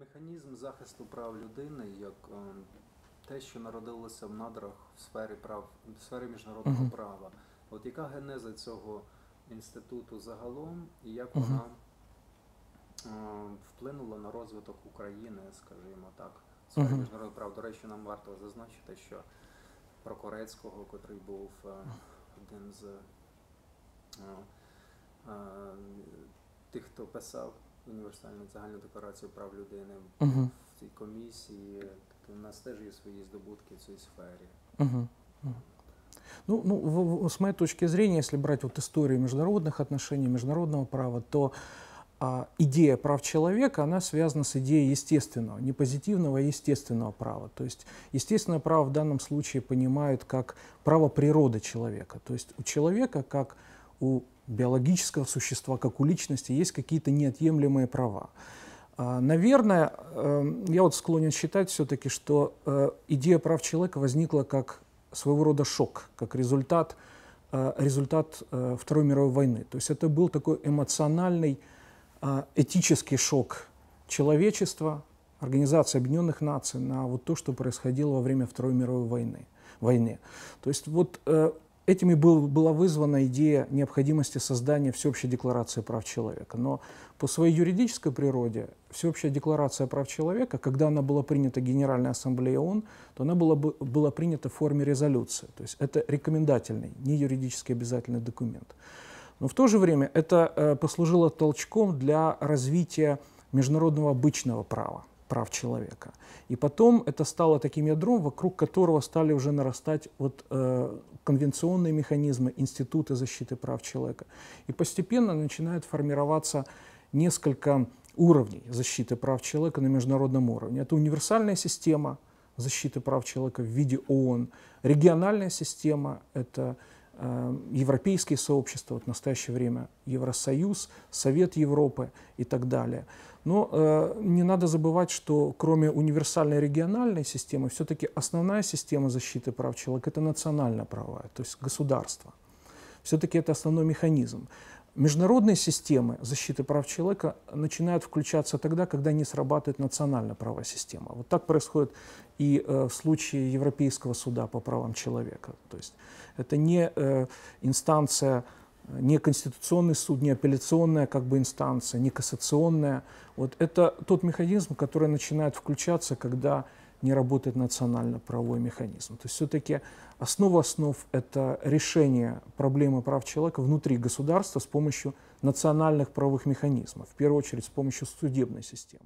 Механізм захисту прав людини як е, те, що народилося в надрах в сфері прав в сфері міжнародного Мгм. права. От яка генеза цього інституту загалом, і як Мгм. вона е, вплинула на розвиток України, скажімо так, в сфері Мгм. міжнародного права. До речі, нам варто зазначити, що про Корецького, котрий був е, один з тих, хто писав універсальну загальну декларацію прав людини Мгм. в цій комісії, то в нас теж є свої здобутки в цій сфері. Мгм. Мгм. Ну, ну в- в- с моей точки зрения, если брать вот историю международных отношений, международного права, то а, идея прав человека, она связана с идеей естественного, не позитивного, а естественного права. То есть естественное право в данном случае понимают как право природы человека. То есть у человека, как у биологического существа, как у личности, есть какие-то неотъемлемые права. А, Наверное, э, я вот склонен считать все-таки, что э, идея прав человека возникла как своего рода шок, как результат, э, результат э, Второй мировой войны. То есть это был такой эмоциональный, этический шок человечества, Организации Объединенных Наций на вот то, что происходило во время Второй мировой войны. войны. То есть вот этими был, была вызвана идея необходимости создания Всеобщей декларации прав человека. Но по своей юридической природе Всеобщая декларация прав человека, когда она была принята Генеральной Ассамблеей ООН, то она была, бы- была принята в форме резолюции. То есть это рекомендательный, не юридически обязательный документ. Но в то же время это э, послужило толчком для развития международного обычного права, прав человека. И потом это стало таким ядром, вокруг которого стали уже нарастать вот, э, конвенционные механизмы, институты защиты прав человека. И постепенно начинает формироваться несколько уровней защиты прав человека на международном уровне. Это универсальная система защиты прав человека в виде ООН, региональная система — это европейские сообщества, вот в настоящее время Евросоюз, Совет Европы и так далее. Но э, не надо забывать, что кроме универсальной региональной системы, все-таки основная система защиты прав человека — это национальная права, то есть государство. Все-таки это основной механизм. Международные системы защиты прав человека начинают включаться тогда, когда не срабатывает национальная правовая система. Вот так происходит и э, в случае Европейского суда по правам человека. То есть это не э, инстанция, э, не конституционный суд, не апелляционная как бы инстанция, не кассационная. Вот это тот механизм, который начинает включаться, когда не работает национально-правовой механизм. То есть все-таки основа основ – это решение проблемы прав человека внутри государства с помощью национальных правовых механизмов, в первую очередь с помощью судебной системы.